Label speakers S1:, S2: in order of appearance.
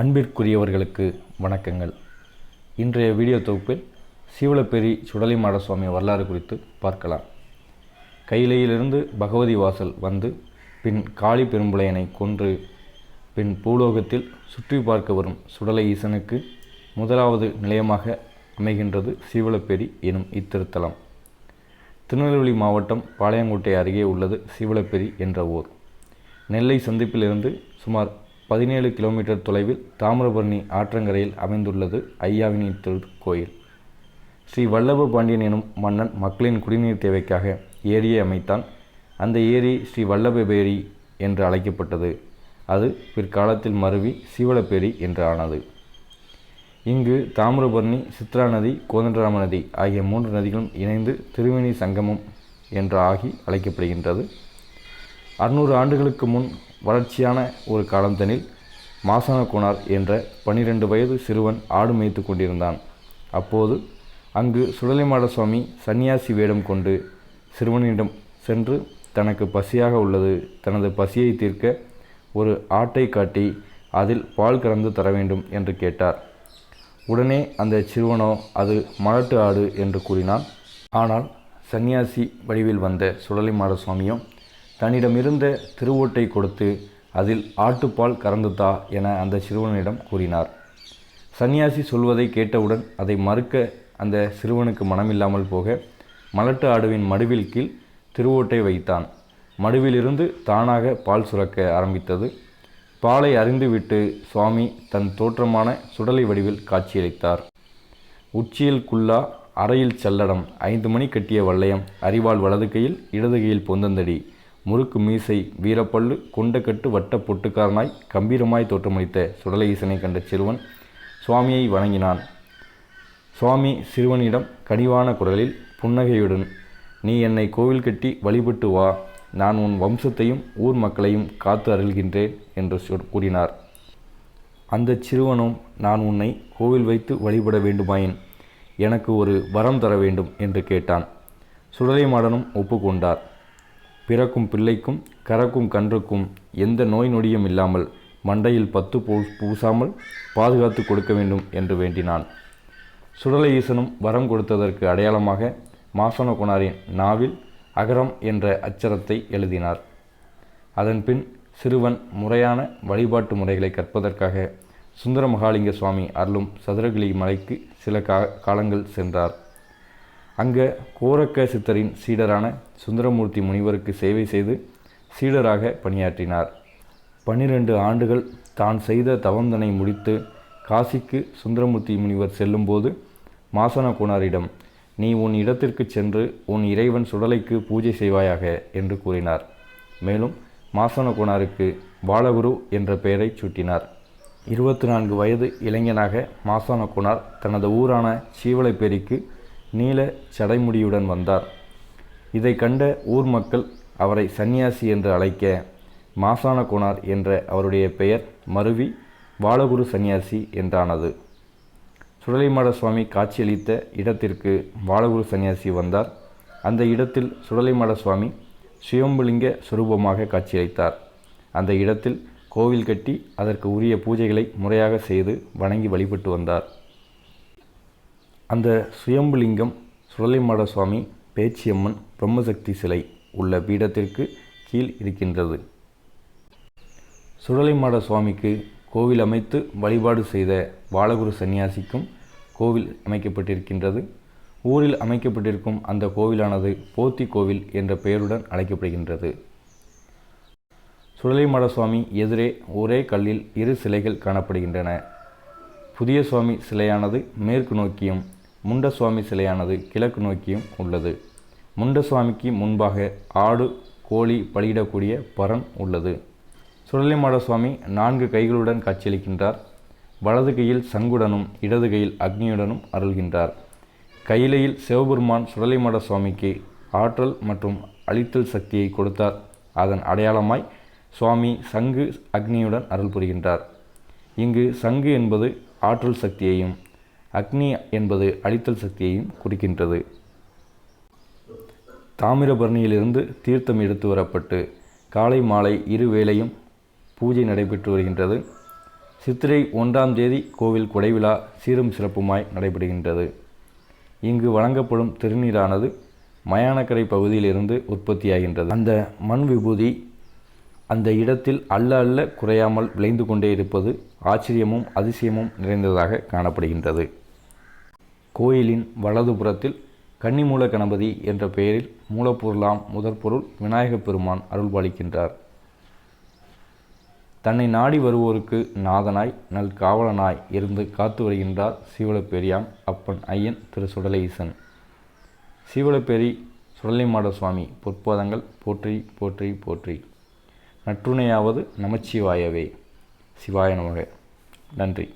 S1: அன்பிற்குரியவர்களுக்கு வணக்கங்கள். இன்றைய வீடியோ தொகுப்பில் சீவலப்பேரி சுடலிமாட சுவாமி வரலாறு குறித்து பார்க்கலாம். கையிலையிலிருந்து பகவதி வாசல் வந்து பின் காளி பெரும்புலையனை கொன்று பின் பூலோகத்தில் சுற்றி பார்க்க வரும் சுடலை ஈசனுக்கு முதலாவது நிலையமாக அமைகின்றது சீவலப்பேரி எனும் இத்திருத்தலம். திருநெல்வேலி மாவட்டம் பாளையங்கோட்டை அருகே உள்ளது சீவலப்பேரி என்ற ஊர். நெல்லை சந்திப்பிலிருந்து சுமார் பதினேழு கிலோமீட்டர் தொலைவில் தாமிரபரணி ஆற்றங்கரையில் அமைந்துள்ளது ஐயாவினி திருக்கோயில் ஸ்ரீ வல்லப பாண்டியன் எனும் மன்னன் மக்களின் குடிநீர் தேவைக்காக ஏரியை அமைத்தான். அந்த ஏரி ஸ்ரீ வல்லபேரி என்று அழைக்கப்பட்டது. அது பிற்காலத்தில் மருவி சீவலப்பேரி என்று ஆனது. இங்கு தாமிரபரணி சித்ரா நதி கோதண்டராம நதி ஆகிய மூன்று நதிகளும் இணைந்து திருவேணி சங்கமம் என்று ஆகி அழைக்கப்படுகின்றது. அறுநூறு ஆண்டுகளுக்கு முன் வளர்ச்சியான ஒரு காலந்தனில் மாசான குணார் என்ற பனிரெண்டு வயது சிறுவன் ஆடு மேய்த்து கொண்டிருந்தான். அப்போது அங்கு சுடலைமாட சுவாமி சன்னியாசி வேடம் கொண்டு சிறுவனிடம் சென்று தனக்கு பசியாக உள்ளது. தனது பசியை தீர்க்க ஒரு ஆட்டை காட்டி அதில் பால் கறந்து தர வேண்டும் என்று கேட்டார். உடனே அந்த சிறுவனோ அது மலட்டு ஆடு என்று கூறினான். ஆனால் சன்னியாசி வடிவில் வந்த சுடலைமாட சுவாமியும் தன்னிடமிருந்த திருவோட்டை கொடுத்து அதில் ஆட்டுப்பால் கறந்துதா என அந்த சிறுவனிடம் கூறினார். சன்னியாசி சொல்வதை கேட்டவுடன் அதை மறுக்க அந்த சிறுவனுக்கு மனமில்லாமல் போக மலட்டு ஆடுவின் மடுவில் கீழ் திருவோட்டை வைத்தான். மடுவிலிருந்து தானாக பால் சுரக்க ஆரம்பித்தது. பாலை அறிந்துவிட்டு சுவாமி தன் தோற்றமான சுடலை வடிவில் காட்சியளித்தார். உச்சியில் குல்லா அறையில் சல்லடம் ஐந்து மணி கட்டிய வள்ளயம் அறிவால் வலது கையில் இடது கையில் பொந்தந்தடி முறுக்கு மீசை வீரப்பல்லு கொண்டக்கட்டு வட்ட பொட்டுக்காரனாய் கம்பீரமாய் தோற்றமளித்த சுடலை ஈசனை கண்ட சிறுவன் சுவாமியை வணங்கினான். சுவாமி சிறுவனிடம் கனிவான குரலில் புன்னகையுடன் நீ என்னை கோவில் கட்டி வழிபட்டு வா. நான் உன் வம்சத்தையும் ஊர் மக்களையும் காத்து அருள்கின்றேன் என்று கூறினார். அந்த சிறுவனும் நான் உன்னை கோவில் வைத்து வழிபட வேண்டுமாயின் எனக்கு ஒரு வரம் தர வேண்டும் என்று கேட்டான். சுடலை மாடனும் ஒப்புக்கொண்டார். பிறக்கும் பிள்ளைக்கும் கறக்கும் கன்றுக்கும் எந்த நோய் நொடியும் இல்லாமல் மண்டையில் பத்து பூ பூசாமல் பாதுகாத்து கொடுக்க வேண்டும் என்று வேண்டினான். சுடலை ஈசனும் வரம் கொடுத்ததற்கு அடையாளமாக மாசன குணாரின் நாவில் அகரம் என்ற அச்சரத்தை எழுதினார். அதன்பின் சிறுவன் முறையான வழிபாட்டு முறைகளை கற்பதற்காக சுந்தர மகாலிங்க சுவாமி அருளும் சதுரகிரி மலைக்கு சில கா காலங்கள் சென்றார். அங்கே கோரக்க சித்தரின் சீடரான சுந்தரமூர்த்தி முனிவருக்கு சேவை செய்து சீடராக பணியாற்றினார். பன்னிரண்டு ஆண்டுகள் தான் செய்த தவந்தனை முடித்து காசிக்கு சுந்தரமூர்த்தி முனிவர் செல்லும்போது மாசனகுணாரிடம் நீ உன் இடத்திற்கு சென்று உன் இறைவன் சுடலைக்கு பூஜை செய்வாயாக என்று கூறினார். மேலும் மாசனகுணாருக்கு பாலகுரு என்ற பெயரை சூட்டினார். இருபத்தி நான்கு வயது இளைஞனாக மாசானகுணார் தனது ஊரான சீவலைப்பேரிக்கு நீல சடைமுடியுடன் வந்தார். இதை கண்ட ஊர் மக்கள் அவரை சன்னியாசி என்று அழைக்க மாசான குணார் என்ற அவருடைய பெயர் மருவி பாலகுரு சன்னியாசி என்றானது. சுடலைமாட சுவாமி காட்சியளித்த இடத்திற்கு பாலகுரு சன்னியாசி வந்தார். அந்த இடத்தில் சுடலைமாட சுவாமி சுயம்புலிங்க சுரூபமாக காட்சியளித்தார். அந்த இடத்தில் கோவில் கட்டி அதற்கு உரிய பூஜைகளை முறையாக செய்து வணங்கி வழிபட்டு வந்தார். அந்த சுயம்புலிங்கம் சுழலிமாட சுவாமி பேச்சியம்மன் பிரம்மசக்தி சிலை உள்ள பீடத்திற்கு கீழ் இருக்கின்றது. சுழலிமாட சுவாமிக்கு கோவில் அமைத்து வழிபாடு செய்த பாலகுரு சன்னியாசிக்கும் கோவில் அமைக்கப்பட்டிருக்கின்றது. ஊரில் அமைக்கப்பட்டிருக்கும் அந்த கோவிலானது போத்தி கோவில் என்ற பெயருடன் அழைக்கப்படுகின்றது. சுடலைமட சுவாமி எதிரே ஒரே கல்லில் இரு சிலைகள் காணப்படுகின்றன. புதிய சுவாமி சிலையானது மேற்கு நோக்கியும் முண்டசுவாமி சிலையானது கிழக்கு நோக்கியும் உள்ளது. முண்ட சுவாமிக்கு முன்பாக ஆடு கோழி பலியிடக்கூடிய பரன் உள்ளது. சுடலிமாட சுவாமி நான்கு கைகளுடன் காட்சியளிக்கின்றார். வலது கையில் சங்குடனும் இடது கையில் அக்னியுடனும் அருள்கின்றார். கையிலையில் சிவபெருமான் சுடலிமாட சுவாமிக்கு ஆற்றல் மற்றும் அழித்தல் சக்தியை கொடுத்தார். அதன் அடையாளமாய் சுவாமி சங்கு அக்னியுடன் அருள் புரிகின்றார். இங்கு சங்கு என்பது ஆற்றல் சக்தியையும் அக்னி என்பது அழித்தல் சக்தியையும் குறிக்கின்றது. தாமிரபரணியிலிருந்து தீர்த்தம் எடுத்து வரப்பட்டு காலை மாலை இரு வேளையும் பூஜை நடைபெற்று வருகின்றது. சித்திரை ஒன்றாம் தேதி கோவில் கொடைவிழா சீரும் சிறப்புமாய் நடைபெறுகின்றது. இங்கு வழங்கப்படும் திருநீரானது மயானக்கரை பகுதியிலிருந்து உற்பத்தியாகின்றது. அந்த மண் விபூதி அந்த இடத்தில் அல்ல அல்ல குறையாமல் விளைந்து கொண்டே இருப்பது ஆச்சரியமும் அதிசயமும் நிறைந்ததாக காணப்படுகின்றது. கோயிலின் வலதுபுறத்தில் கன்னிமூல கணபதி என்ற பெயரில் மூலப்பொருளாம் முதற்பொருள் விநாயகப் பெருமான் அருள்பாலிக்கின்றார். தன்னை நாடி வருவோருக்கு நாதனாய் நல் காவலனாய் இருந்து காத்து வருகின்றார் சீவலப்பேரியாம் அப்பன் ஐயன் திரு சுடலை சீவலப்பேரி சுடலைமாட சுவாமி பொற்பதங்கள் போற்றி போற்றி போற்றி. நற்றுணையாவது நமச்சிவாயவே. சிவாய நமக. நன்றி.